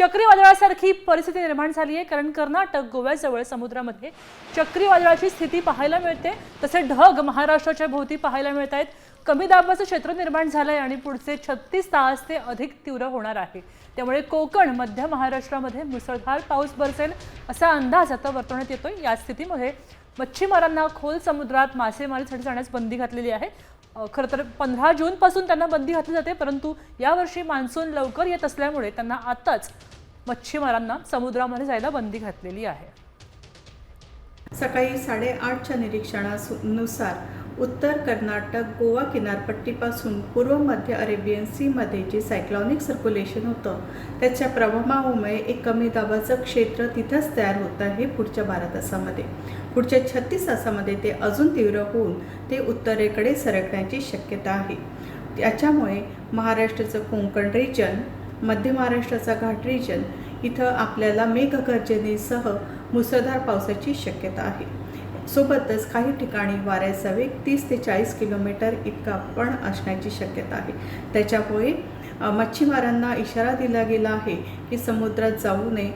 चक्रीवादळासारखी परिस्थिती निर्माण झाली आहे. कारण कर्नाटक गोव्याजवळ समुद्रामध्ये चक्रीवादळाची स्थिती पाहायला मिळते. तसे ढग महाराष्ट्राच्या भोवती पाहायला मिळत आहेत. कमी दाबाचं क्षेत्र निर्माण झालंय आणि पुढचे छत्तीस तास ते अधिक तीव्र होणार आहे. त्यामुळे कोकण मध्य महाराष्ट्रामध्ये मुसळधार पाऊस बरसेल असा अंदाज आता वर्तवण्यात येतोय. या स्थितीमध्ये मच्छीमारांना खोल समुद्रात मासेमारीसाठी जाण्यास बंदी घातलेली आहे. खरं तर पंधरा जूनपासून त्यांना बंदी घातली जाते परंतु यावर्षी मान्सून लवकर येत असल्यामुळे त्यांना आताच मच्छीमारांना समुद्रामध्ये जायला बंदी घातलेली आहे. सकाळी साडेआठच्या निरीक्षणानुसार उत्तर कर्नाटक गोवा किनारपट्टीपासून पूर्व मध्य अरेबियन सीमध्ये जे सायक्लॉनिक सर्क्युलेशन होतं त्याच्या प्रभावामुळे एक कमी दाबाचं क्षेत्र तिथंच तयार होत आहे पुढच्या बारा तासामध्ये पुढच्या छत्तीस तासामध्ये ते अजून तीव्र होऊन ते उत्तरेकडे सरकण्याची शक्यता आहे. त्याच्यामुळे महाराष्ट्राचं कोंकण रिजन मध्य महाराष्ट्राचा घाट रिजन इथं आपल्याला मेघगर्जनेसह मुसळधार पावसाची शक्यता आहे. सोबतच काही ठिकाणी वाऱ्याचा वेग तीस ते चाळीस किलोमीटर इतका पण असण्याची शक्यता आहे. त्याच्यामुळे मच्छीमारांना इशारा दिला गेला आहे की समुद्रात जाऊ नये.